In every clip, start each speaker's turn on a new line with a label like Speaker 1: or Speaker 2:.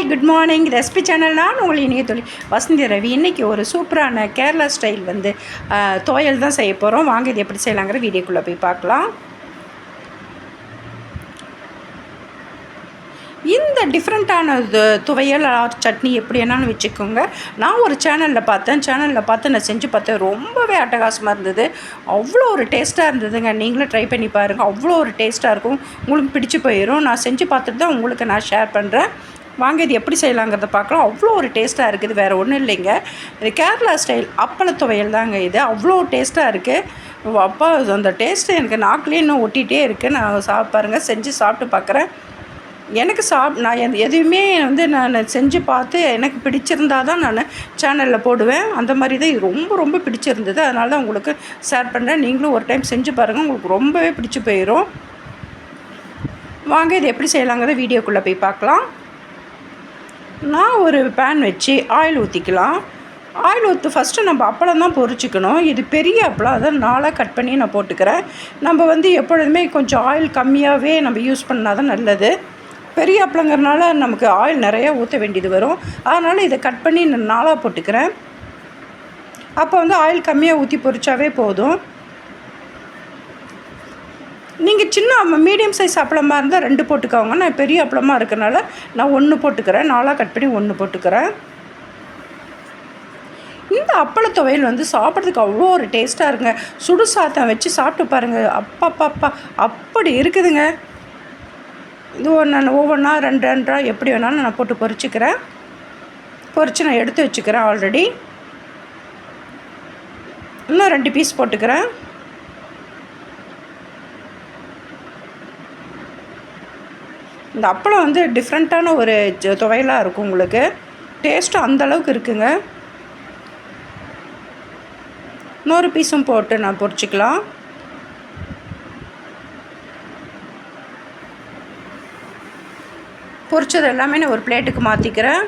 Speaker 1: Hi good morning recipe channel நான் உங்களை இணைய தொழில் வசந்தி ரவி. இன்றைக்கி ஒரு சூப்பரான கேரளா ஸ்டைல் வந்து துவையல் தான் செய்ய போகிறோம் வாங்க இது எப்படி செய்யலாங்கிற வீடியோக்குள்ளே போய் பார்க்கலாம். இந்த டிஃப்ரெண்ட்டான துவையல் ஆர் சட்னி எப்படி வேணாலும் வச்சுக்கோங்க. நான் ஒரு சேனலில் பார்த்தேன். சேனலில் பார்த்து நான் செஞ்சு பார்த்தேன். ரொம்பவே அட்டகாசமாக இருந்தது. அவ்வளோ ஒரு டேஸ்ட்டாக இருந்ததுங்க. நீங்களும் ட்ரை பண்ணி பாருங்கள் அவ்வளோ ஒரு டேஸ்ட்டாக இருக்கும். உங்களுக்கு பிடிச்சி போயிடும் நான் செஞ்சு பார்த்துட்டு தான் உங்களுக்கு நான் ஷேர் பண்ணுறேன் வாங்க இது எப்படி செய்யலாங்கிறத பார்க்கலாம். அவ்வளோ ஒரு டேஸ்ட்டாக இருக்குது வேறு ஒன்றும் இல்லைங்க. இது கேரளா ஸ்டைல் அப்பள துவையல் தாங்க இது. அவ்வளோ டேஸ்ட்டாக இருக்குது அப்பா அந்த டேஸ்ட்டு எனக்கு நாக்குலேயே இன்னும் ஒட்டிகிட்டே இருக்குது நான் சாப்பிட்டு பாருங்கள் செஞ்சு சாப்பிட்டு பார்க்குறேன் எனக்கு சாப் நான் எது எதுவுமே வந்து நான் செஞ்சு பார்த்து எனக்கு பிடிச்சிருந்தா தான் நான் சேனலில் போடுவேன். அந்த மாதிரி தான் இது ரொம்ப ரொம்ப பிடிச்சிருந்தது. அதனால தான் உங்களுக்கு ஷேர் பண்ணுறேன் நீங்களும் ஒரு டைம் செஞ்சு பாருங்கள் உங்களுக்கு ரொம்பவே பிடிச்சி போயிடும் வாங்க இது எப்படி செய்யலாங்கிறத வீடியோக்குள்ளே போய் பார்க்கலாம். நான் ஒரு பேன் வச்சு ஆயில் ஊற்றிக்கலாம் ஆயில் ஊற்று ஃபஸ்ட்டு நம்ம அப்பளம் தான் பொறிச்சிக்கணும் இது பெரிய அப்பளம். அதை நாளாக கட் பண்ணி நான் போட்டுக்கிறேன். நம்ம வந்து எப்பொழுதுமே கொஞ்சம் ஆயில் கம்மியாகவே நம்ம யூஸ் பண்ணால் தான் நல்லது. பெரிய அப்பளங்கிறனால நமக்கு ஆயில் நிறையா ஊற்ற வேண்டியது வரும். அதனால் இதை கட் பண்ணி நான் நாளாக போட்டுக்கிறேன். அப்போ வந்து ஆயில் கம்மியாக ஊற்றி பொறிச்சாவே போதும். நீங்கள் சின்ன மீடியம் சைஸ் அப்பளமாக இருந்தால் ரெண்டு போட்டுக்கோங்க. நான் பெரிய அப்பளமாக இருக்கனால நான் ஒன்று போட்டுக்கிறேன். நாலாக கட் பண்ணி ஒன்று போட்டுக்கிறேன். இந்த அப்பளத்துவையல் வந்து சாப்பிட்றதுக்கு அவ்வளோ ஒரு டேஸ்ட்டாக இருக்குங்க சுடு சாதம் வச்சு சாப்பிட்டு பாருங்கள் அப்பப்பப்பா அப்படி இருக்குதுங்க. இது ஒன்று ஒவ்வொன்றா ரெண்டு ரெண்டா எப்படி வேணாலும் நான் போட்டு பொறிச்சிக்கிறேன் பொறிச்சு நான் எடுத்து வச்சுக்கிறேன் ஆல்ரெடி இன்னும் ரெண்டு பீஸ் போட்டுக்கிறேன். இந்த அப்பளம் வந்து டிஃப்ரெண்ட்டான ஒரு துவையலாக இருக்கும் உங்களுக்கு. டேஸ்ட்டும் அந்த அளவுக்கு இருக்குங்க. இன்னொரு பீஸும் போட்டு நான் பொரிச்சிக்கலாம். பொரிச்சது எல்லாமே நான் ஒரு பிளேட்டுக்கு மாற்றிக்கிறேன்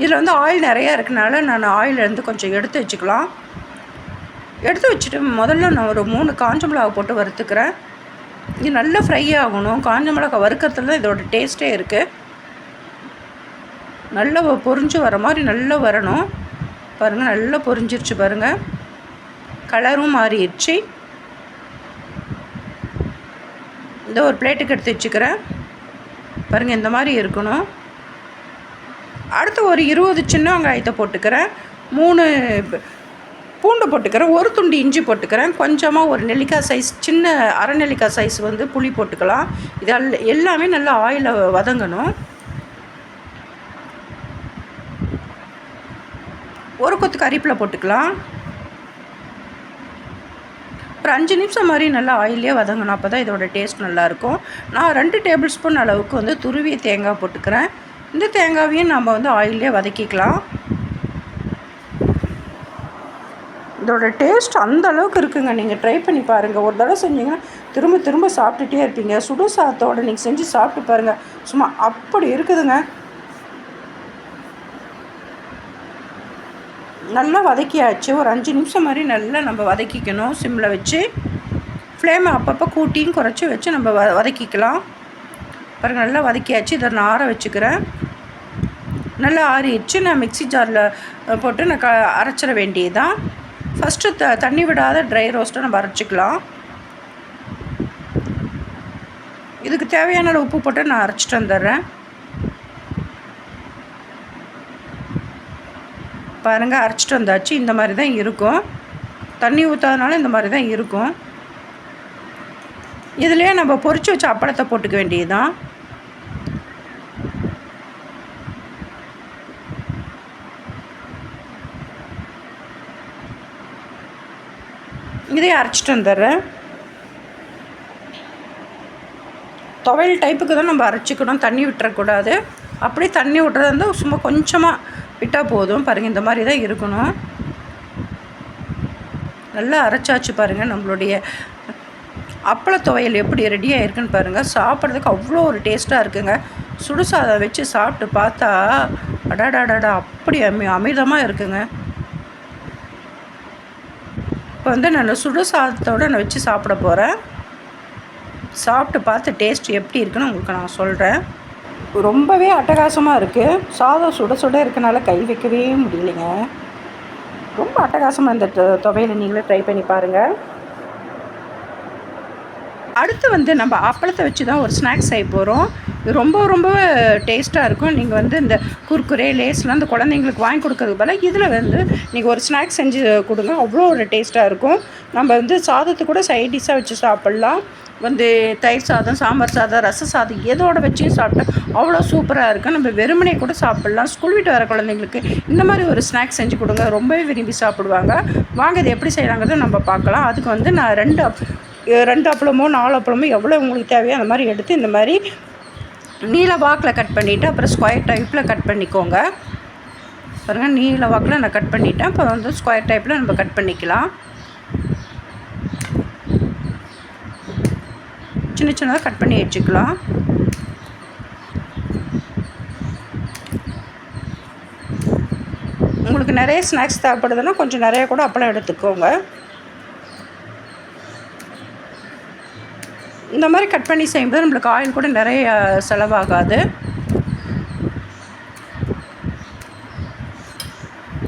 Speaker 1: இதில் வந்து ஆயில் நிறையா இருக்கனால நான் ஆயிலேருந்து கொஞ்சம் எடுத்து வச்சுக்கலாம். எடுத்து வச்சுட்டு முதல்ல நான் ஒரு மூணு காஞ்ச மிளகா போட்டு வறுத்துக்கிறேன். இது நல்லா ஃப்ரை ஆகணும். காஞ்ச மிளகா வறுக்கிறதுல தான் இதோட டேஸ்ட்டே இருக்குது நல்லா பொறிஞ்சு பொரிஞ்சு வர மாதிரி நல்லா வரணும். பாருங்கள் நல்லா பொரிஞ்சிருச்சு பாருங்கள் கலரும் மாறிடுச்சு. இந்த ஒரு பிளேட்டுக்கு எடுத்து வச்சுக்கிறேன். பாருங்கள் இந்த மாதிரி இருக்கணும். அடுத்து ஒரு இருபது சின்ன வெங்காயத்தை போட்டுக்கிறேன். மூணு பூண்டு போட்டுக்கிறேன் ஒரு துண்டு இஞ்சி போட்டுக்கிறேன் கொஞ்சமாக ஒரு நெல்லிக்காய் சைஸ் சின்ன அரை நெல்லிக்காய் சைஸ் வந்து புளி போட்டுக்கலாம். இதெல் எல்லாமே நல்லா ஆயிலில் வதங்கணும். ஒரு கொத்து கறிப்பில் போட்டுக்கலாம். ஒரு அஞ்சு நிமிஷம் மாதிரி நல்லா ஆயிலே வதங்கணும் அப்போ தான் இதோட டேஸ்ட் நல்லாயிருக்கும். நான் ரெண்டு டேபிள் ஸ்பூன் அளவுக்கு வந்து துருவிய தேங்காய் போட்டுக்கிறேன். இந்த தேங்காவையும் நம்ம வந்து ஆயிலே வதக்கிக்கலாம். இதோட டேஸ்ட் அந்த அளவுக்கு இருக்குங்க. நீங்கள் ட்ரை பண்ணி பாருங்கள் ஒரு தடவை செஞ்சீங்கன்னா திரும்ப திரும்ப சாப்பிட்டுட்டே இருப்பீங்க. சுடு சாதத்தோட நீங்கள் செஞ்சு சாப்பிட்டு பாருங்கள் சும்மா அப்படி இருக்குதுங்க. நல்லா வதக்கியாச்சு. ஒரு அஞ்சு நிமிஷம் மாதிரி நல்லா நம்ம வதக்கிக்கணும். சிம்மில் வச்சு. ஃப்ளேமை அப்பப்போ கூட்டியும் குறைச்சி வச்சு நம்ம வ வதக்கிக்கலாம். பாருங்கள் நல்லா வதக்கியாச்சு. இதை நான் ஆற வச்சுக்கிறேன். நல்லா ஆறிடுச்சு. நான் மிக்ஸி ஜாரில் போட்டு நான் க அரைச்சிட வேண்டியதுதான். ஃபஸ்ட்டு த தண்ணி விடாத ட்ரை ரோஸ்ட்டை நம்ம அரைச்சிக்கலாம். இதுக்கு தேவையான உப்பு போட்டு நான் அரைச்சிட்டு வந்துடுறேன். பாருங்கள் அரைச்சிட்டு வந்தாச்சு. இந்த மாதிரி தான் இருக்கும். தண்ணி ஊற்றாதனால இந்த மாதிரி தான் இருக்கும். இதுலேயே நம்ம பொரிச்சு வச்ச அப்பளத்தை போட்டுக்க வேண்டியதுதான். இதையும் அரைச்சிட்டு வந்துடுறேன். துவையல் டைப்புக்கு தான் நம்ம அரைச்சிக்கணும். தண்ணி விட்டுறக்கூடாது. அப்படியே தண்ணி விட்டுறது இருந்தால் சும்மா கொஞ்சமாக விட்டால் போதும். பாருங்கள் இந்த மாதிரி தான் இருக்கணும். நல்லா அரைச்சாச்சு பாருங்கள் நம்மளுடைய அப்பள துவையல் எப்படி ரெடியாக இருக்குன்னு பாருங்கள் சாப்பிட்றதுக்கு அவ்வளோ ஒரு டேஸ்ட்டாக இருக்குங்க. சுடுசாதம் வச்சு சாப்பிட்டு பார்த்தா அடாடாடாடா அப்படி அமி அமிர்தமாக இருக்குங்க. இப்போ வந்து நான் சுடு சாதத்தோடு நான் வச்சு சாப்பிட போகிறேன் சாப்பிட்டு பார்த்து டேஸ்ட் எப்படி இருக்குன்னு உங்களுக்கு நான் சொல்கிறேன் ரொம்பவே அட்டகாசமாக இருக்குது சாதம் சுட சுட இருக்கனால கை வைக்கவே முடியலைங்க. ரொம்ப அட்டகாசமாக இந்த துவையில் நீங்களே ட்ரை பண்ணி பாருங்கள் அடுத்து வந்து நம்ம அப்பளத்தை வச்சு தான் ஒரு ஸ்நாக்ஸ் செய்ய போகிறோம் இது ரொம்ப ரொம்ப டேஸ்ட்டாக இருக்கும். நீங்கள் வந்து இந்த குர்குரே லேஸ்லாம் அந்த குழந்தைங்களுக்கு வாங்கி கொடுக்கறதுக்கு பதிலாக இதில் வந்து நீங்கள் ஒரு ஸ்நாக்ஸ் செஞ்சு கொடுங்க. அவ்வளோ ஒரு டேஸ்ட்டாக இருக்கும். நம்ம வந்து சாதத்தை கூட சைட் டிஷ்ஷாக வச்சு சாப்பிட்லாம். வந்து தயிர் சாதம் சாம்பார் சாதம் ரச சாதம் எதோட வச்சும் சாப்பிட்டா அவ்வளோ சூப்பராக இருக்கும். நம்ம வெறுமனே கூட சாப்பிட்லாம். ஸ்கூல் விட்டு வர குழந்தைங்களுக்கு இந்த மாதிரி ஒரு ஸ்நாக்ஸ் செஞ்சு கொடுங்க. ரொம்பவே விரும்பி சாப்பிடுவாங்க. வாங்க இது எப்படி செய்கிறாங்கிறத நம்ம பார்க்கலாம். அதுக்கு வந்து நான் ரெண்டு ரெண்டு அப்பளமோ நாலு அப்பளமோ எவ்வளோ உங்களுக்கு தேவையோ அந்த மாதிரி எடுத்து இந்த மாதிரி நீல வாக்கில் கட் பண்ணிவிட்டு அப்புறம் ஸ்கொயர் டைப்பில் கட் பண்ணிக்கோங்க. பாருங்கள் நீல வாக்கில் நான் கட் பண்ணிட்டேன். இப்போ வந்து ஸ்கொயர் டைப்பில் நம்ம கட் பண்ணிக்கலாம். சின்ன சின்னதாக கட் பண்ணி வச்சுக்கலாம். உங்களுக்கு நிறைய ஸ்நாக்ஸ் தேவைப்படுதுன்னா கொஞ்சம் நிறைய கூட அப்பளம் எடுத்துக்கோங்க. இந்த மாதிரி கட் பண்ணி செய்யும்போது நம்மளுக்கு ஆயில் கூட நிறைய செலவாகாது.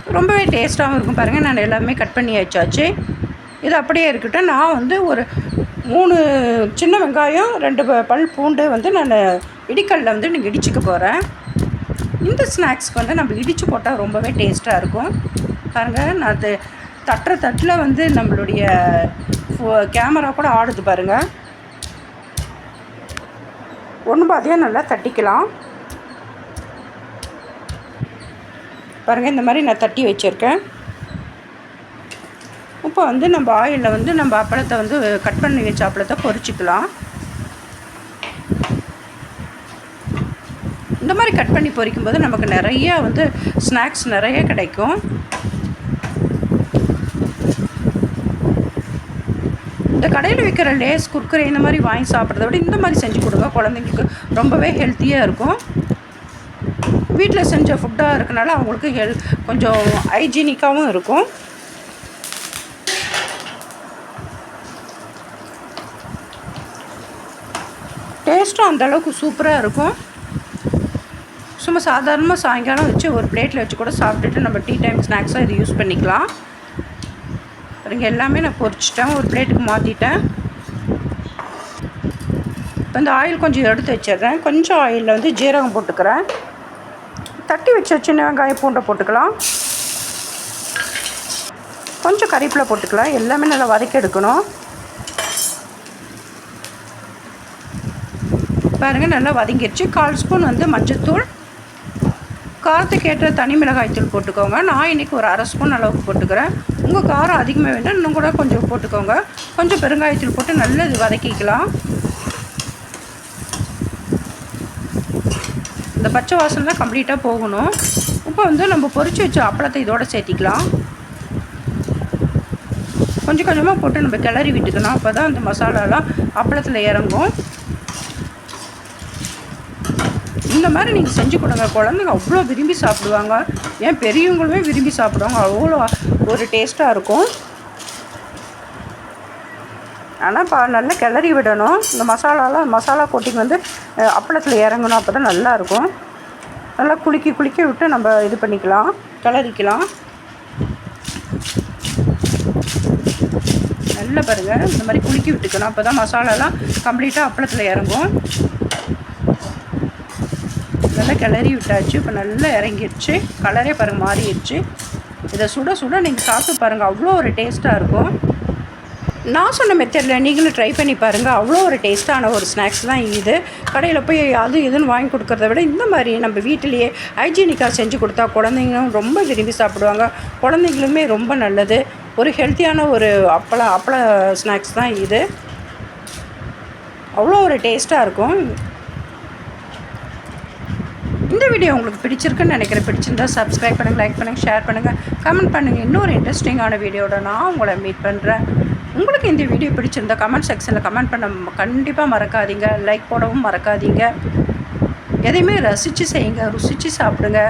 Speaker 1: ரொம்பவே டேஸ்ட்டாகவும் இருக்கும் பாருங்கள் நான் எல்லாமே கட் பண்ணி வச்சாச்சு. இது அப்படியே இருக்கட்டும். நான் வந்து ஒரு மூணு சின்ன வெங்காயம் ரெண்டு ப- பல் பூண்டு வந்து நான் இடிக்கல்ல வந்து நீங்கள் இடிச்சுக்க போகிறேன் இந்த ஸ்நாக்ஸ்க்கு வந்து நம்ம இடித்து போட்டால் ரொம்பவே டேஸ்ட்டாக இருக்கும். பாருங்கள் நான் அது தட்டுற தட்டில் வந்து நம்மளுடைய கேமரா கூட ஆடுது பாருங்கள் ஒன்று பாதியாக நல்லா தட்டிக்கலாம். பாருங்கள் இந்த மாதிரி நான் தட்டி வச்சுருக்கேன். இப்போ வந்து நம்ம ஆயிலில் வந்து நம்ம அப்பளத்தை வந்து கட் பண்ணி வச்ச அப்பளத்தை பொரிச்சிக்கலாம். இந்த மாதிரி கட் பண்ணி பொரிக்கும் போது நமக்கு நிறைய வந்து ஸ்நாக்ஸ் நிறைய கிடைக்கும். கடையில் விற்கிற லேஸ் குர்க்கரை இந்த மாதிரி வாங்கி சாப்பிட்றத விட இந்த மாதிரி செஞ்சு கொடுங்க. குழந்தைங்களுக்கு ரொம்பவே ஹெல்த்தியாக இருக்கும். வீட்டில் செஞ்ச ஃபுட்டாக இருக்கனால அவங்களுக்கு ஹெல் கொஞ்சம் ஹைஜீனிக்காகவும் இருக்கும். டேஸ்ட்டும் அந்தளவுக்கு சூப்பராக இருக்கும். சும்மா சாதாரணமாக சாயங்காலம் வச்சு ஒரு பிளேட்டில் வச்சு கூட சாப்பிட்டுட்டு நம்ம டீ டைம் ஸ்நாக்ஸாக இது யூஸ் பண்ணிக்கலாம். பாருங்கள் எல்லாமே நான் பொரிச்சிட்டேன் ஒரு பிளேட்டுக்கு மாற்றிட்டேன் இப்போ இந்த ஆயில் கொஞ்சம் எடுத்து வச்சிடுறேன். கொஞ்சம் ஆயிலில் வந்து ஜீரகம் போட்டுக்கிறேன். தட்டி வச்ச சின்ன வெங்காயம் பூண்டை போட்டுக்கலாம். கொஞ்சம் கறிப்பில் போட்டுக்கலாம். எல்லாமே நல்லா வதக்கி எடுக்கணும். பாருங்கள் நல்லா வதங்கிடுச்சு கால் ஸ்பூன் வந்து மஞ்சத்தூள். காரத்துக்கு ஏற்ற தனி மிளகாய் தூள் போட்டுக்கோங்க. நான் இன்றைக்கி ஒரு அரை ஸ்பூன் அளவுக்கு போட்டுக்கிறேன். உங்கள் காரம் அதிகமாக வேணால் இன்னும் கூட கொஞ்சம் போட்டுக்கோங்க. கொஞ்சம் பெருங்காயத்தூள் போட்டு நல்லா இது வதக்கிக்கலாம். இந்த பச்சை வாசனை கம்ப்ளீட்டாக போகணும். இப்போ வந்து நம்ம பொறிச்சு வச்ச அப்பளத்தை இதோட சேர்த்திக்கலாம். கொஞ்சம் கொஞ்சமாக போட்டு நம்ம கிளறி விட்டுக்கணும். அப்போ தான் அந்த மசாலாலாம் அப்பளத்தில் இறங்கும். இந்த மாதிரி நீங்கள் செஞ்சு கொடுங்க. குழந்தைங்க அவ்வளோ விரும்பி சாப்பிடுவாங்க. ஏன் பெரியவங்களுமே விரும்பி சாப்பிடுவாங்க. அவ்வளோ ஒரு டேஸ்ட்டாக இருக்கும். ஆனால் பா நல்லா கிளறி விடணும். இந்த மசாலாலாம் மசாலா கோட்டிங் வந்து அப்பளத்தில் இறங்கணும். அப்போ தான் நல்லாயிருக்கும் நல்லா குலுக்கி குலுக்கி விட்டு நம்ம இது பண்ணிக்கலாம். கிளறிக்கலாம். நல்லா பாருங்கள் இந்த மாதிரி குலுக்கி விட்டுக்கணும் அப்போ தான் மசாலாலாம் கம்ப்ளீட்டாக அப்பளத்தில் இறங்கும். நல்லா கிளறி விட்டாச்சு. இப்போ நல்லா இறங்கிடுச்சு. கலரே பாருங்கள் மாறிடுச்சு. இதை சுட சுட நீங்கள் சாப்பிட்டு பாருங்கள் அவ்வளோ ஒரு டேஸ்ட்டாக இருக்கும். நான் சொன்ன மெத்தடில் நீங்களும் ட்ரை பண்ணி பாருங்கள் அவ்வளோ ஒரு டேஸ்ட்டான ஒரு ஸ்நாக்ஸ் தான் இது. கடையில் போய் அது இதுன்னு வாங்கி கொடுக்கறத விட இந்த மாதிரி நம்ம வீட்டிலேயே ஹைஜீனிக்காக செஞ்சு கொடுத்தா குழந்தைங்களும் ரொம்ப விரும்பி சாப்பிடுவாங்க. குழந்தைங்களுமே ரொம்ப நல்லது. ஒரு ஹெல்த்தியான ஒரு அப்பள அப்பள ஸ்நாக்ஸ் தான் இது. அவ்வளோ ஒரு டேஸ்ட்டாக இருக்கும். வீடியோ உங்களுக்கு பிடிச்சிருக்குன்னு நினைக்கிறேன். பிடிச்சிருந்தா சப்ஸ்கிரைப் பண்ணுங்கள் லைக் பண்ணுங்கள் ஷேர் பண்ணுங்கள் கமெண்ட் பண்ணுங்கள் இன்னொரு இன்ட்ரெஸ்டிங்கான வீடியோட நான் உங்களை மீட் பண்ணுறேன் உங்களுக்கு இந்த வீடியோ பிடிச்சிருந்தா கமெண்ட் செக்ஷனில் கமெண்ட் பண்ண கண்டிப்பாக மறக்காதீங்க. லைக் போடவும் மறக்காதீங்க. எதையுமே ரசித்து செய்யுங்க. ருசித்து சாப்பிடுங்க.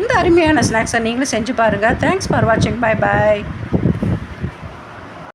Speaker 1: இந்த அருமையான ஸ்நாக்ஸை நீங்களும் செஞ்சு பாருங்கள் தேங்க்ஸ் ஃபார் வாட்சிங் பை பாய்